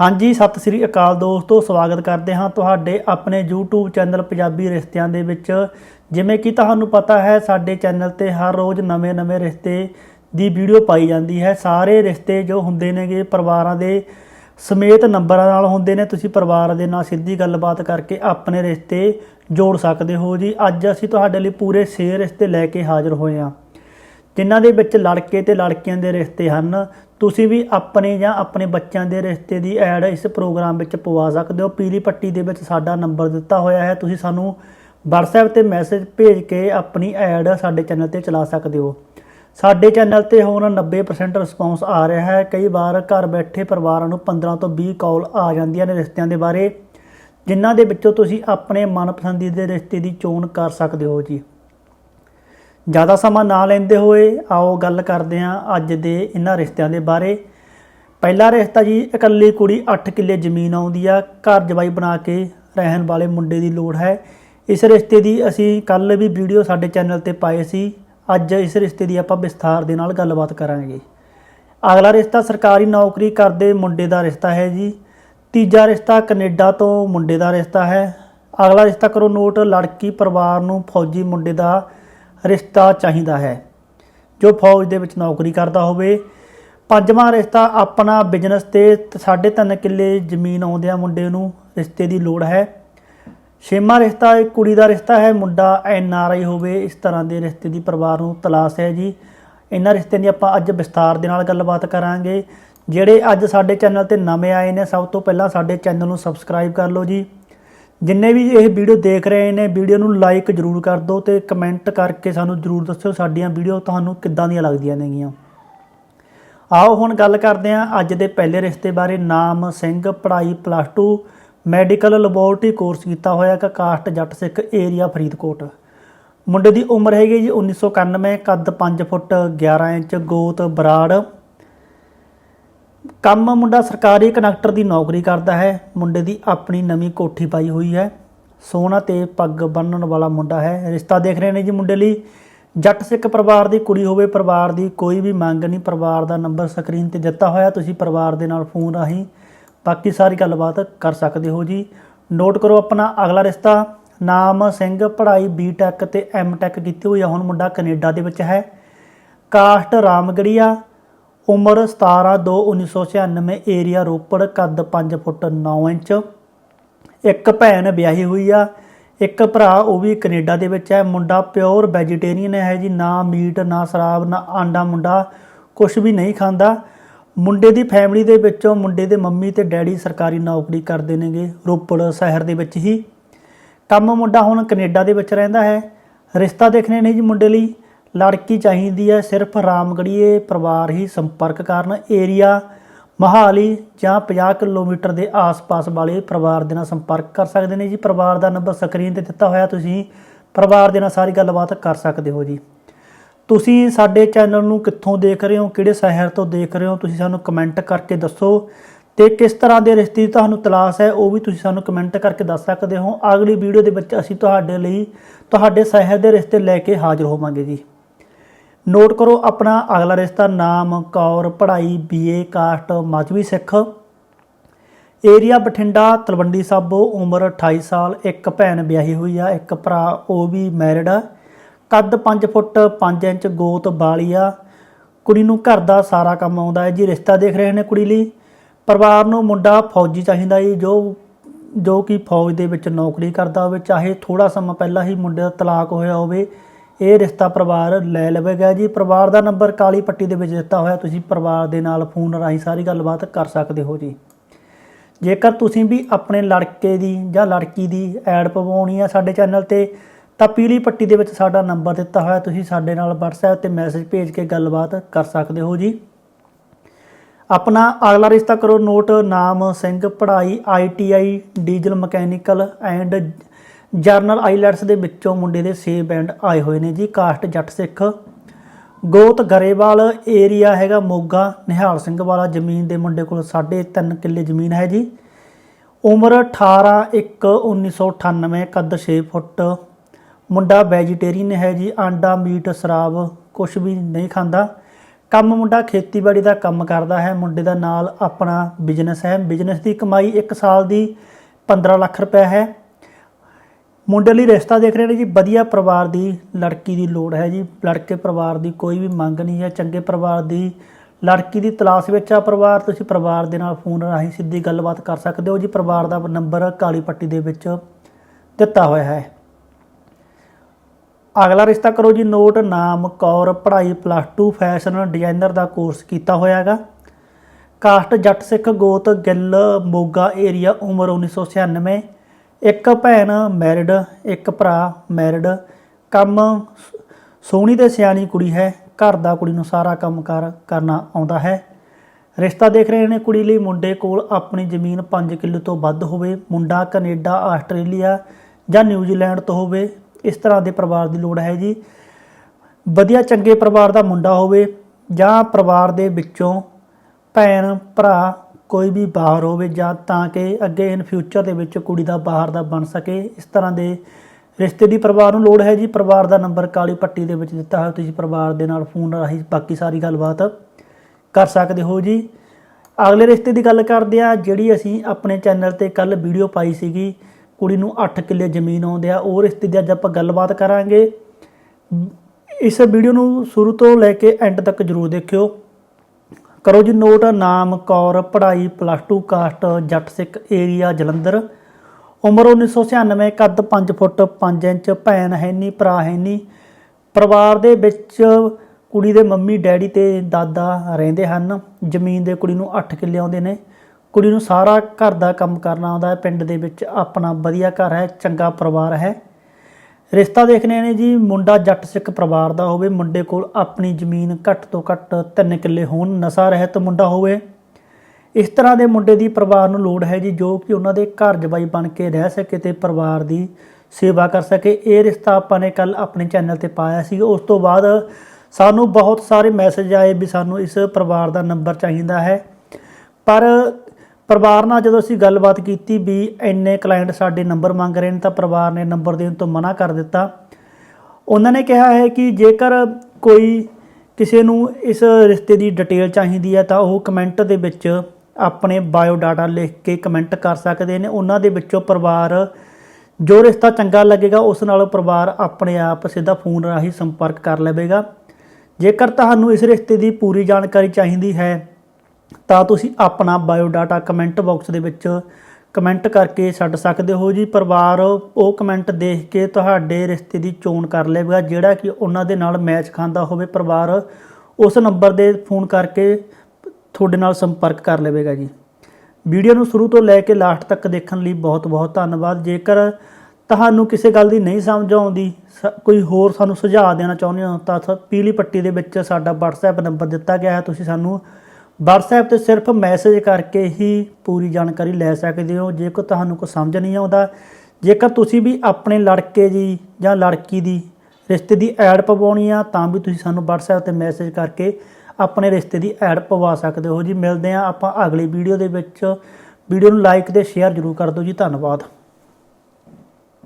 ਹਾਂਜੀ, ਸਤਿ ਸ੍ਰੀ ਅਕਾਲ ਦੋਸਤੋ, ਸਵਾਗਤ ਕਰਦੇ ਹਾਂ ਤੁਹਾਡੇ ਆਪਣੇ YouTube ਚੈਨਲ ਪੰਜਾਬੀ ਰਿਸ਼ਤਿਆਂ ਦੇ ਵਿੱਚ। ਜਿਵੇਂ ਕਿ ਤੁਹਾਨੂੰ ਪਤਾ ਹੈ, ਸਾਡੇ ਚੈਨਲ ਤੇ ਹਰ ਰੋਜ਼ ਨਵੇਂ-ਨਵੇਂ ਰਿਸ਼ਤੇ ਦੀ ਵੀਡੀਓ ਪਾਈ ਜਾਂਦੀ ਹੈ। ਸਾਰੇ ਰਿਸ਼ਤੇ ਜੋ ਹੁੰਦੇ ਨੇਗੇ ਪਰਿਵਾਰਾਂ ਦੇ ਸਮੇਤ ਨੰਬਰਾਂ ਨਾਲ ਹੁੰਦੇ ਨੇ। ਤੁਸੀਂ ਪਰਿਵਾਰ ਦੇ ਨਾਲ ਸਿੱਧੀ ਗੱਲਬਾਤ ਕਰਕੇ ਆਪਣੇ ਰਿਸ਼ਤੇ ਜੋੜ ਸਕਦੇ ਹੋ ਜੀ। ਅੱਜ ਅਸੀਂ ਤੁਹਾਡੇ ਲਈ ਪੂਰੇ 6 ਰਿਸ਼ਤੇ ਲੈ ਕੇ ਹਾਜ਼ਰ ਹੋਏ ਹਾਂ। ਜਿਨ੍ਹਾਂ ਦੇ ਵਿੱਚ ਲੜਕੇ ਤੇ ਲੜਕੀਆਂ ਦੇ ਰਿਸ਼ਤੇ ਹਨ, ਤੁਸੀਂ ਵੀ ਆਪਣੇ ਜਾਂ ਆਪਣੇ ਬੱਚਿਆਂ ਦੇ ਰਿਸ਼ਤੇ ਦੀ ਐਡ ਇਸ ਪ੍ਰੋਗਰਾਮ ਵਿੱਚ ਪਵਾ ਸਕਦੇ ਹੋ। ਪੀਲੀ ਪੱਟੀ ਦੇ ਵਿੱਚ ਸਾਡਾ ਨੰਬਰ ਦਿੱਤਾ ਹੋਇਆ ਹੈ। ਤੁਸੀਂ ਸਾਨੂੰ WhatsApp ਤੇ ਮੈਸੇਜ ਭੇਜ ਕੇ ਆਪਣੀ ਐਡ ਸਾਡੇ ਚੈਨਲ ਤੇ ਚਲਾ ਸਕਦੇ ਹੋ। ਸਾਡੇ ਚੈਨਲ ਤੇ ਹੁਣ 90% ਰਿਸਪੌਂਸ ਆ ਰਿਹਾ ਹੈ। ਕਈ ਵਾਰ ਘਰ ਬੈਠੇ ਪਰਿਵਾਰਾਂ ਨੂੰ 15 ਤੋਂ 20 ਕਾਲ ਆ ਜਾਂਦੀਆਂ ਨੇ ਰਿਸ਼ਤਿਆਂ ਦੇ ਬਾਰੇ, ਜਿਨ੍ਹਾਂ ਦੇ ਵਿੱਚੋਂ ਤੁਸੀਂ ਆਪਣੇ ਮਨਪਸੰਦੀ ਦੇ ਰਿਸ਼ਤੇ ਦੀ ਚੋਣ ਕਰ ਸਕਦੇ ਹੋ ਜੀ। ਜ਼ਿਆਦਾ ਸਮਾਂ ਨਾ ਲੈਂਦੇ ਹੋਏ ਆਓ ਗੱਲ ਕਰਦੇ ਹਾਂ ਅੱਜ ਦੇ ਇਹਨਾਂ ਰਿਸ਼ਤਿਆਂ ਦੇ ਬਾਰੇ। ਪਹਿਲਾ ਰਿਸ਼ਤਾ ਜੀ, ਇਕੱਲੀ ਕੁੜੀ 8 ਕਿੱਲੇ ਜ਼ਮੀਨ ਆਉਂਦੀ ਆ, ਘਰ ਜਵਾਈ ਬਣਾ ਕੇ ਰਹਿਣ ਵਾਲੇ ਮੁੰਡੇ ਦੀ ਲੋੜ ਹੈ। ਇਸ ਰਿਸ਼ਤੇ ਦੀ ਅਸੀਂ ਕੱਲ ਵੀ ਵੀਡੀਓ ਸਾਡੇ ਚੈਨਲ ਤੇ ਪਾਏ ਸੀ, ਅੱਜ ਇਸ ਰਿਸ਼ਤੇ ਦੀ ਆਪਾਂ ਵਿਸਥਾਰ ਦੇ ਨਾਲ ਗੱਲਬਾਤ ਕਰਾਂਗੇ। ਅਗਲਾ ਰਿਸ਼ਤਾ ਸਰਕਾਰੀ ਨੌਕਰੀ ਕਰਦੇ ਮੁੰਡੇ ਦਾ ਰਿਸ਼ਤਾ ਹੈ ਜੀ। ਤੀਜਾ ਰਿਸ਼ਤਾ ਕੈਨੇਡਾ ਤੋਂ ਮੁੰਡੇ ਦਾ ਰਿਸ਼ਤਾ ਹੈ। ਅਗਲਾ ਰਿਸ਼ਤਾ ਕਰੋ ਨੋਟ, ਲੜਕੀ ਪਰਿਵਾਰ ਨੂੰ ਫੌਜੀ ਮੁੰਡੇ ਦਾ ਰਿਸ਼ਤਾ ਚਾਹੀਦਾ ਹੈ। ਜੋ ਫੌਜ ਦੇ ਵਿੱਚ ਨੌਕਰੀ ਕਰਦਾ ਹੋਵੇ, ਪੰਜਵਾਂ ਰਿਸ਼ਤਾ ਆਪਣਾ ਬਿਜ਼ਨਸ ਤੇ 3.5 ਕਿੱਲੇ ਜ਼ਮੀਨ ਆਉਂਦਿਆਂ ਮੁੰਡੇ ਨੂੰ ਰਿਸ਼ਤੇ ਦੀ ਲੋੜ ਹੈ। ਛੇਵਾਂ ਰਿਸ਼ਤਾ ਇੱਕ ਕੁੜੀ ਦਾ ਰਿਸ਼ਤਾ ਹੈ, ਮੁੰਡਾ ਐਨ ਆਰ ਆਈ ਹੋਵੇ, ਇਸ ਤਰ੍ਹਾਂ ਦੇ ਰਿਸ਼ਤੇ ਦੀ ਪਰਿਵਾਰ ਨੂੰ ਤਲਾਸ਼ ਹੈ ਜੀ। ਇਹਨਾਂ ਰਿਸ਼ਤਿਆਂ ਦੀ ਆਪਾਂ ਅੱਜ ਵਿਸਤਾਰ ਦੇ ਨਾਲ ਗੱਲਬਾਤ ਕਰਾਂਗੇ। ਜਿਹੜੇ ਅੱਜ ਸਾਡੇ ਚੈਨਲ ਤੇ ਨਵੇਂ ਆਏ ਨੇ, ਸਭ ਤੋਂ ਪਹਿਲਾਂ ਸਾਡੇ ਚੈਨਲ ਨੂੰ ਸਬਸਕ੍ਰਾਈਬ ਕਰ ਲਓ ਜੀ। ਜਿੰਨੇ ਵੀ ਇਹ ਵੀਡੀਓ ਦੇਖ ਰਹੇ ਨੇ ਵੀਡੀਓ ਨੂੰ ਲਾਈਕ ਜਰੂਰ ਕਰ ਦਿਓ ਤੇ ਕਮੈਂਟ ਕਰਕੇ ਸਾਨੂੰ ਜਰੂਰ ਦੱਸਿਓ ਸਾਡੀਆਂ ਵੀਡੀਓ ਤੁਹਾਨੂੰ ਕਿੱਦਾਂ ਦੀਆਂ ਲੱਗਦੀਆਂ ਨੇਗੀਆਂ। ਆਓ ਹੁਣ ਗੱਲ ਕਰਦੇ ਹਾਂ ਅੱਜ ਦੇ ਪਹਿਲੇ ਰਿਸ਼ਤੇ ਬਾਰੇ। ਨਾਮ ਸਿੰਘ, ਪੜ੍ਹਾਈ ਪਲੱਸ 2 ਮੈਡੀਕਲ ਲੈਬੋਰਟਰੀ ਕੋਰਸ ਕੀਤਾ ਹੋਇਆ ਹੈ ਕਾਸਟ ਜੱਟ ਸਿੱਖ ਏਰੀਆ ਫਰੀਦਕੋਟ। ਮੁੰਡੇ ਦੀ ਉਮਰ ਹੈਗੀ ਜੀ 1991 ਕੱਦ 5 ਫੁੱਟ 11 ਇੰਚ, ਗੋਤ ਬਰਾੜ। ਕੰਮ ਮੁੰਡਾ ਸਰਕਾਰੀ ਕਨੈਕਟਰ ਦੀ ਨੌਕਰੀ ਕਰਦਾ ਹੈ। ਮੁੰਡੇ ਦੀ ਆਪਣੀ ਨਵੀਂ ਕੋਠੀ ਪਾਈ ਹੋਈ ਹੈ। ਸੋਹਣਾ ਤੇ ਪੱਗ ਬੰਨਣ ਵਾਲਾ ਮੁੰਡਾ ਹੈ। ਰਿਸ਼ਤਾ ਦੇਖ ਰਹੇ ਨੇ ਜੀ ਮੁੰਡੇ ਲਈ। ਜੱਟ ਸਿੱਖ ਪਰਿਵਾਰ ਦੀ ਕੁੜੀ ਹੋਵੇ, ਪਰਿਵਾਰ ਦੀ ਕੋਈ ਵੀ ਮੰਗ ਨਹੀਂ। ਪਰਿਵਾਰ ਦਾ ਨੰਬਰ ਸਕਰੀਨ ਤੇ ਦਿੱਤਾ ਹੋਇਆ। ਤੁਸੀਂ ਪਰਿਵਾਰ ਦੇ ਨਾਲ ਫੋਨ ਰਾਹੀਂ ਬਾਕੀ ਸਾਰੀ ਗੱਲਬਾਤ ਕਰ ਸਕਦੇ ਹੋ ਜੀ। ਨੋਟ ਕਰੋ ਆਪਣਾ ਅਗਲਾ ਰਿਸ਼ਤਾ। ਨਾਮ ਸਿੰਘ, ਪੜ੍ਹਾਈ ਬੀਟੈਕ ਤੇ ਐਮਟੈਕ ਕੀਤੀ ਹੋਈ ਆ। ਹੁਣ ਮੁੰਡਾ ਕੈਨੇਡਾ ਦੇ ਵਿੱਚ ਹੈ। ਕਾਸਟ ਰਾਮਗੜੀਆ। ਉਮਰ 17 2 1996 ਏਰੀਆ ਰੋਪੜ, ਕੱਦ 5 ਫੁੱਟ 9 ਇੰਚ। ਇੱਕ ਭੈਣ ਵਿਆਹੀ ਹੋਈ ਆ। ਇੱਕ ਭਰਾ, ਉਹ ਵੀ ਕੈਨੇਡਾ ਦੇ ਵਿੱਚ ਹੈ। ਮੁੰਡਾ ਪਿਓਰ ਵੈਜੀਟੇਰੀਅਨ ਹੈ ਜੀ, ਨਾ ਮੀਟ, ਨਾ ਸ਼ਰਾਬ, ਨਾ ਆਂਡਾ ਮੁੰਡਾ ਕੁਝ ਵੀ ਨਹੀਂ ਖਾਂਦਾ। ਮੁੰਡੇ ਦੀ ਫੈਮਿਲੀ ਦੇ ਵਿੱਚੋਂ ਮੁੰਡੇ ਦੇ ਮੰਮੀ ਤੇ ਡੈਡੀ ਸਰਕਾਰੀ ਨੌਕਰੀ ਕਰਦੇ ਨੇਗੇ, ਰੋਪੜ ਸ਼ਹਿਰ ਦੇ ਵਿੱਚ ਹੀ। ਕੰਮ ਮੁੰਡਾ ਹੁਣ ਕੈਨੇਡਾ ਦੇ ਵਿੱਚ ਰਹਿੰਦਾ ਹੈ। ਰਿਸ਼ਤਾ ਦੇਖਣੇ ਨੇ ਜੀ ਮੁੰਡੇ ਲਈ। ਲੜਕੀ ਚਾਹੀਦੀ ਹੈ ਸਿਰਫ ਰਾਮਗੜੀਏ ਪਰਿਵਾਰ ਹੀ ਸੰਪਰਕ ਕਰਨ ਏਰੀਆ ਮਹਾਲੀ ਜਾਂ 50 ਕਿਲੋਮੀਟਰ ਦੇ ਆਸ-ਪਾਸ ਵਾਲੇ ਪਰਿਵਾਰ ਦੇ ਨਾਲ ਸੰਪਰਕ ਕਰ ਸਕਦੇ ਨੇ ਜੀ। ਪਰਿਵਾਰ ਦਾ ਨੰਬਰ ਸਕਰੀਨ ਤੇ ਦਿੱਤਾ ਹੋਇਆ ਤੁਸੀਂ ਪਰਿਵਾਰ ਦੇ ਨਾਲ ਸਾਰੀ ਗੱਲਬਾਤ ਕਰ ਸਕਦੇ ਹੋ ਜੀ। ਤੁਸੀਂ ਸਾਡੇ ਚੈਨਲ ਨੂੰ ਕਿੱਥੋਂ ਦੇਖ ਰਹੇ ਹੋ, ਕਿਹੜੇ ਸ਼ਹਿਰ ਤੋਂ ਦੇਖ ਰਹੇ ਹੋ, ਤੁਸੀਂ ਸਾਨੂੰ ਕਮੈਂਟ ਕਰਕੇ ਦੱਸੋ। ਤੇ ਕਿਸ ਤਰ੍ਹਾਂ ਦੇ ਰਿਸ਼ਤੇ ਦੀ ਤੁਹਾਨੂੰ ਤਲਾਸ਼ ਹੈ, ਉਹ ਵੀ ਤੁਸੀਂ ਸਾਨੂੰ ਕਮੈਂਟ ਕਰਕੇ ਦੱਸ ਸਕਦੇ ਹੋ। ਅਗਲੀ ਵੀਡੀਓ ਦੇ ਵਿੱਚ ਅਸੀਂ ਤੁਹਾਡੇ ਲਈ, ਤੁਹਾਡੇ ਸ਼ਹਿਰ ਦੇ ਰਿਸ਼ਤੇ ਲੈ ਕੇ ਹਾਜ਼ਰ ਹੋਵਾਂਗੇ ਜੀ। ਨੋਟ ਕਰੋ ਆਪਣਾ ਅਗਲਾ ਰਿਸ਼ਤਾ, ਨਾਮ, ਕੌਰ, ਪੜ੍ਹਾਈ BA caste Mazhabi Sikh. Area Bathinda, Talwandi Sabo, ਉਮਰ 28 ਸਾਲ, ਇੱਕ ਭੈਣ ਵਿਆਹੀ ਹੋਈ ਆ, ਇੱਕ ਭਰਾ, ਉਹ ਵੀ ਮੈਰਿਡ ਆ। ਕੱਦ 5 ਫੁੱਟ 5 ਇੰਚ ਗੋਤ ਵਾਲੀ ਆ। ਕੁੜੀ ਨੂੰ ਘਰ ਦਾ ਸਾਰਾ ਕੰਮ ਆਉਂਦਾ ਹੈ ਜੀ, ਰਿਸ਼ਤਾ ਦੇਖ ਰਹੇ ਨੇ ਕੁੜੀ ਲਈ। ਪਰਿਵਾਰ ਨੂੰ ਮੁੰਡਾ ਫੌਜੀ ਚਾਹੀਦਾ ਜੀ, ਜੋ ਜੋ ਕਿ ਫੌਜ ਦੇ ਵਿੱਚ ਨੌਕਰੀ ਕਰਦਾ ਹੋਵੇ, ਚਾਹੇ ਥੋੜਾ ਸਮਾਂ ਪਹਿਲਾਂ ਹੀ ਮੁੰਡੇ ਦਾ ਤਲਾਕ ਹੋਇਆ ਹੋਵੇ ਇਹ ਰਿਸ਼ਤਾ ਪਰਿਵਾਰ ਲੈ ਲਵੇਗਾ ਜੀ। ਪਰਿਵਾਰ ਦਾ ਨੰਬਰ ਕਾਲੀ ਪੱਟੀ ਦੇ ਵਿੱਚ ਦਿੱਤਾ ਹੋਇਆ, ਤੁਸੀਂ ਪਰਿਵਾਰ ਦੇ ਨਾਲ ਫੋਨ ਰਾਹੀਂ ਸਾਰੀ ਗੱਲਬਾਤ ਕਰ ਸਕਦੇ ਹੋ ਜੀ। ਜੇਕਰ ਤੁਸੀਂ ਵੀ ਆਪਣੇ ਲੜਕੇ ਦੀ ਜਾਂ ਲੜਕੀ ਦੀ ਐਡ ਪਵਾਉਣੀ ਆ ਸਾਡੇ ਚੈਨਲ ਤੇ, ਤਾਂ ਪੀਲੀ ਪੱਟੀ ਦੇ ਵਿੱਚ ਸਾਡਾ ਨੰਬਰ ਦਿੱਤਾ ਹੋਇਆ, ਤੁਸੀਂ ਸਾਡੇ ਨਾਲ WhatsApp ਤੇ ਮੈਸੇਜ ਭੇਜ ਕੇ ਗੱਲਬਾਤ ਕਰ ਸਕਦੇ ਹੋ ਜੀ। ਆਪਣਾ ਅਗਲਾ ਰਿਸ਼ਤਾ ਕਰੋ, ਨੋਟ ਨਾਮ, ਸਿੰਘ, ਪੜ੍ਹਾਈ ITI diesel mechanical and general IELTS ਦੇ ਵਿੱਚੋਂ ਮੁੰਡੇ ਦੇ 6 ਬੈਂਡ ਆਏ ਹੋਏ ਨੇ ਜੀ। ਕਾਸਟ ਜੱਟ ਸਿੱਖ। ਗੋਤ ਗਰੇਵਾਲ ਏਰੀਆ ਹੈਗਾ ਮੋਗਾ, ਨਿਹਾਲ ਸਿੰਘ ਵਾਲਾ। ਜ਼ਮੀਨ ਦੇ ਮੁੰਡੇ ਕੋਲ 3.5 ਕਿੱਲੇ ਜ਼ਮੀਨ ਹੈ ਜੀ। ਉਮਰ 18 1 1998 ਕੱਦ 6 ਫੁੱਟ। ਮੁੰਡਾ ਵੈਜੀਟੇਰੀਅਨ ਹੈ ਜੀ, ਆਂਡਾ, ਮੀਟ, ਸ਼ਰਾਬ ਕੁਝ ਵੀ ਨਹੀਂ ਖਾਂਦਾ। ਕੰਮ ਮੁੰਡਾ ਖੇਤੀਬਾੜੀ ਦਾ ਕੰਮ ਕਰਦਾ ਹੈ। ਮੁੰਡੇ ਦਾ ਨਾਲ ਆਪਣਾ ਬਿਜ਼ਨਸ ਹੈ। ਬਿਜ਼ਨਸ ਦੀ ਕਮਾਈ 1 ਸਾਲ ਦੀ 15 ਲੱਖ ਰੁਪਏ ਹੈ। ਮੁੰਡੇ ਲਈ ਰਿਸ਼ਤਾ ਦੇਖ ਰਹੇ ਨੇ ਜੀ, ਵਧੀਆ ਪਰਿਵਾਰ ਦੀ ਲੜਕੀ ਦੀ ਲੋੜ ਹੈ ਜੀ, ਲੜਕੇ ਪਰਿਵਾਰ ਦੀ ਕੋਈ ਵੀ ਮੰਗ ਨਹੀਂ ਹੈ, ਚੰਗੇ ਪਰਿਵਾਰ ਦੀ ਲੜਕੀ ਦੀ ਤਲਾਸ਼ ਵਿੱਚ ਆ ਪਰਿਵਾਰ, ਤੁਸੀਂ ਪਰਿਵਾਰ ਦੇ ਨਾਲ ਫੋਨ ਰਾਹੀਂ ਸਿੱਧੀ ਗੱਲਬਾਤ ਕਰ ਸਕਦੇ ਹੋ ਜੀ, ਪਰਿਵਾਰ ਦਾ ਨੰਬਰ ਕਾਲੀ ਪੱਟੀ ਦੇ ਵਿੱਚ ਦਿੱਤਾ ਹੋਇਆ ਹੈ। ਅਗਲਾ ਰਿਸ਼ਤਾ ਕਰੋ ਜੀ, ਨੋਟ ਨਾਮ, ਕੌਰ, ਪੜ੍ਹਾਈ ਪਲੱਸ 2 ਫੈਸ਼ਨ ਡਿਜ਼ਾਈਨਰ ਦਾ ਕੋਰਸ ਕੀਤਾ ਹੋਇਆ ਹੈਗਾ। ਕਾਸਟ ਜੱਟ ਸਿੱਖ ਗੋਤ ਗਿੱਲ ਮੋਗਾ ਏਰੀਆ ਉਮਰ 1996 ਇੱਕ ਭੈਣ ਮੈਰਿਡ ਇੱਕ ਭਰਾ ਮੈਰਿਡ ਕੰਮ ਸੋਹਣੀ ਤੇ ਸਿਆਣੀ ਕੁੜੀ ਹੈ, ਘਰ ਦਾ ਕੁੜੀ ਨੂੰ ਸਾਰਾ ਕੰਮ ਕਾਰ ਕਰਨਾ ਆਉਂਦਾ ਹੈ। ਰਿਸ਼ਤਾ ਦੇਖ ਰਹੇ ਨੇ ਕੁੜੀ ਲਈ ਮੁੰਡੇ ਕੋਲ ਆਪਣੀ ਜ਼ਮੀਨ 5 ਕਿੱਲੋ ਤੋਂ ਵੱਧ ਹੋਵੇ, ਮੁੰਡਾ ਕੈਨੇਡਾ, ਆਸਟ੍ਰੇਲੀਆ ਜਾਂ ਨਿਊਜ਼ੀਲੈਂਡ ਤੋਂ ਹੋਵੇ, ਇਸ ਤਰ੍ਹਾਂ ਦੇ ਪਰਿਵਾਰ ਦੀ ਲੋੜ ਹੈ ਜੀ। ਵਧੀਆ ਚੰਗੇ ਪਰਿਵਾਰ ਦਾ ਮੁੰਡਾ ਹੋਵੇ ਜਾਂ ਪਰਿਵਾਰ ਦੇ ਵਿੱਚੋਂ ਭੈਣ, ਭਰਾ ਕੋਈ ਵੀ ਬਾਹਰ ਹੋਵੇ ਜਾਂ ਤਾਂ ਕਿ ਅੱਗੇ ਇਨ ਫਿਊਚਰ ਦੇ ਵਿੱਚ ਕੁੜੀ ਦਾ ਬਾਹਰ ਦਾ ਬਣ ਸਕੇ, ਇਸ ਤਰ੍ਹਾਂ ਦੇ ਰਿਸ਼ਤੇ ਦੀ ਪਰਿਵਾਰ ਨੂੰ ਲੋੜ ਹੈ ਜੀ। ਪਰਿਵਾਰ ਦਾ ਨੰਬਰ ਕਾਲੀ ਪੱਟੀ ਦੇ ਵਿੱਚ ਦਿੱਤਾ ਹੋਇਆ, ਤੁਸੀਂ ਪਰਿਵਾਰ ਦੇ ਨਾਲ ਫੋਨ ਰਾਹੀਂ ਬਾਕੀ ਸਾਰੀ ਗੱਲਬਾਤ ਕਰ ਸਕਦੇ ਹੋ ਜੀ। ਅਗਲੇ ਰਿਸ਼ਤੇ ਦੀ ਗੱਲ ਕਰਦੇ ਆ ਜਿਹੜੀ ਅਸੀਂ ਆਪਣੇ ਚੈਨਲ ਤੇ ਕੱਲ ਵੀਡੀਓ ਪਾਈ ਸੀਗੀ, ਕੁੜੀ ਨੂੰ 8 ਕਿੱਲੇ ਜ਼ਮੀਨ ਆਉਂਦੇ ਆ, ਉਹ ਰਿਸ਼ਤੇ ਦੀ ਅੱਜ ਆਪਾਂ ਗੱਲਬਾਤ ਕਰਾਂਗੇ। ਇਸ ਵੀਡੀਓ ਨੂੰ ਸ਼ੁਰੂ ਤੋਂ ਲੈ ਕੇ ਐਂਡ ਤੱਕ ਜਰੂਰ ਦੇਖਿਓ। ਕਰੋ ਜੀ ਨੋਟ, ਨਾਮ, ਕੌਰ, ਪੜ੍ਹਾਈ ਪਲੱਸ 2 ਕਾਸਟ ਜੱਟ ਸਿੱਖ, ਏਰੀਆ, ਜਲੰਧਰ। ਉਮਰ 1996 ਕੱਦ 5 ਫੁੱਟ 5 ਇੰਚ, ਭੈਣ ਹੈ ਨਹੀਂ ਭਰਾ ਹੈ ਨਹੀਂ ਪਰਿਵਾਰ ਦੇ ਵਿੱਚ ਕੁੜੀ ਦੇ ਮੰਮੀ, ਡੈਡੀ ਤੇ ਦਾਦਾ ਰਹਿੰਦੇ ਹਨ। ਜ਼ਮੀਨ ਦੇ ਕੁੜੀ ਨੂੰ 8 ਕਿੱਲੇ ਆਉਂਦੇ ਨੇ। ਕੁੜੀ ਨੂੰ ਸਾਰਾ ਘਰ ਦਾ ਕੰਮ ਕਰਨਾ ਆਉਂਦਾ ਹੈ। ਪਿੰਡ ਦੇ ਵਿੱਚ ਆਪਣਾ ਵਧੀਆ ਘਰ ਹੈ, ਚੰਗਾ ਪਰਿਵਾਰ ਹੈ। ਰਿਸ਼ਤਾ ਦੇਖਣੇ ਨੇ ਜੀ, ਮੁੰਡਾ ਜੱਟ ਸਿੱਖ ਪਰਿਵਾਰ ਦਾ ਹੋਵੇ, ਮੁੰਡੇ ਕੋਲ ਆਪਣੀ ਜ਼ਮੀਨ ਘੱਟ ਤੋਂ ਘੱਟ 3 ਕਿੱਲੇ ਹੋਣ, ਨਸ਼ਾ ਰਹਿਤ ਮੁੰਡਾ ਹੋਵੇ। ਇਸ ਤਰ੍ਹਾਂ ਦੇ ਮੁੰਡੇ ਦੀ ਪਰਿਵਾਰ ਨੂੰ ਲੋੜ ਹੈ ਜੀ, ਜੋ ਕਿ ਉਹਨਾਂ ਦੇ ਘਰ ਜਵਾਈ ਬਣ ਕੇ ਰਹਿ ਸਕੇ ਤੇ ਪਰਿਵਾਰ ਦੀ ਸੇਵਾ ਕਰ ਸਕੇ। ਇਹ ਰਿਸ਼ਤਾ ਆਪਾਂ ਨੇ ਕੱਲ ਆਪਣੇ ਚੈਨਲ ਤੇ ਪਾਇਆ ਸੀ। ਉਸ ਤੋਂ ਬਾਅਦ ਸਾਨੂੰ ਬਹੁਤ ਸਾਰੇ ਮੈਸੇਜ ਆਏ ਵੀ ਸਾਨੂੰ ਇਸ ਪਰਿਵਾਰ ਦਾ ਨੰਬਰ ਚਾਹੀਦਾ ਹੈ। ਪਰ ਪਰਿਵਾਰ ਨਾਲ ਜਦੋਂ ਅਸੀਂ ਗੱਲਬਾਤ ਕੀਤੀ ਵੀ ਇੰਨੇ ਕਲਾਇੰਟ ਸਾਡੇ ਨੰਬਰ ਮੰਗ ਰਹੇ ਨੇ ਤਾਂ ਪਰਿਵਾਰ ਨੇ ਨੰਬਰ ਦੇਣ ਤੋਂ ਮਨਾ ਕਰ ਦਿੱਤਾ। ਉਹਨਾਂ ਨੇ ਕਿਹਾ ਹੈ ਕਿ ਜੇਕਰ ਕੋਈ ਕਿਸੇ ਨੂੰ ਇਸ ਰਿਸ਼ਤੇ ਦੀ ਡਿਟੇਲ ਚਾਹੀਦੀ ਹੈ ਤਾਂ ਉਹ ਕਮੈਂਟ ਦੇ ਵਿੱਚ ਆਪਣੇ ਬਾਇਓ ਡਾਟਾ ਲਿਖ ਕੇ ਕਮੈਂਟ ਕਰ ਸਕਦੇ ਨੇ। ਉਹਨਾਂ ਦੇ ਵਿੱਚੋਂ ਪਰਿਵਾਰ ਜੋ ਰਿਸ਼ਤਾ ਚੰਗਾ ਲੱਗੇਗਾ, ਉਸ ਨਾਲ ਪਰਿਵਾਰ ਆਪਣੇ ਆਪ ਸਿੱਧਾ ਫੋਨ ਰਾਹੀਂ ਸੰਪਰਕ ਕਰ ਲਵੇਗਾ। ਜੇਕਰ ਤੁਹਾਨੂੰ ਇਸ ਰਿਸ਼ਤੇ ਦੀ ਪੂਰੀ ਜਾਣਕਾਰੀ ਚਾਹੀਦੀ ਹੈ ਤਾਂ ਤੁਸੀਂ ਆਪਣਾ ਬਾਇਓਡਾਟਾ ਕਮੈਂਟ ਬਾਕਸ ਦੇ ਵਿੱਚ ਕਮੈਂਟ ਕਰਕੇ ਛੱਡ ਸਕਦੇ ਹੋ ਜੀ। ਪਰਿਵਾਰ, ਉਹ ਕਮੈਂਟ ਦੇਖ ਕੇ ਤੁਹਾਡੇ ਰਿਸ਼ਤੇ ਦੀ ਚੋਣ ਕਰ ਲਵੇਗਾ ਜਿਹੜਾ ਕਿ ਉਹਨਾਂ ਦੇ ਨਾਲ ਮੈਚ ਖਾਂਦਾ ਹੋਵੇ ਪਰਿਵਾਰ, ਉਸ ਨੰਬਰ ਦੇ ਫੋਨ ਕਰਕੇ ਤੁਹਾਡੇ ਨਾਲ ਸੰਪਰਕ ਕਰ ਲਵੇਗਾ ਜੀ। ਵੀਡੀਓ ਨੂੰ ਸ਼ੁਰੂ ਤੋਂ ਲੈ ਕੇ ਲਾਸਟ ਤੱਕ ਦੇਖਣ ਲਈ ਬਹੁਤ ਬਹੁਤ ਧੰਨਵਾਦ। ਜੇਕਰ ਤੁਹਾਨੂੰ ਕਿਸੇ ਗੱਲ ਦੀ ਨਹੀਂ ਸਮਝ ਆਉਂਦੀ, ਸ- ਕੋਈ ਹੋਰ ਸਾਨੂੰ ਸੁਝਾਅ ਦੇਣਾ ਚਾਹੁੰਦੇ ਹੋ, ਤਾਂ ਸ- ਪੀਲੀ ਪੱਟੀ ਦੇ ਵਿੱਚ ਸਾਡਾ WhatsApp ਨੰਬਰ ਦਿੱਤਾ ਗਿਆ ਹੈ। ਤੁਸੀਂ ਸਾਨੂੰ WhatsApp ਤੇ ਸਿਰਫ ਮੈਸੇਜ ਕਰਕੇ ਹੀ ਪੂਰੀ ਜਾਣਕਾਰੀ ਲੈ ਸਕਦੇ ਹੋ। ਜੇਕਰ ਤੁਹਾਨੂੰ ਕੋਈ ਸਮਝ ਨਹੀਂ ਆਉਂਦਾ, ਜੇਕਰ ਤੁਸੀਂ ਵੀ ਆਪਣੇ ਲੜਕੇ ਦੀ ਜਾਂ ਲੜਕੀ ਦੀ ਰਿਸ਼ਤੇ ਦੀ ਐਡ ਪਵਾਉਣੀ ਆ, ਤਾਂ ਵੀ ਤੁਸੀਂ ਸਾਨੂੰ WhatsApp ਤੇ ਮੈਸੇਜ ਕਰਕੇ ਆਪਣੇ ਰਿਸ਼ਤੇ ਦੀ ਐਡ ਪਵਾ ਸਕਦੇ ਹੋ। ਜੀ, ਮਿਲਦੇ ਆ ਆਪਾਂ ਅਗਲੀ ਵੀਡੀਓ ਦੇ ਵਿੱਚ। ਵੀਡੀਓ ਨੂੰ ਲਾਈਕ ਤੇ ਸ਼ੇਅਰ ਜ਼ਰੂਰ ਕਰ ਦਿਓ ਜੀ। ਧੰਨਵਾਦ।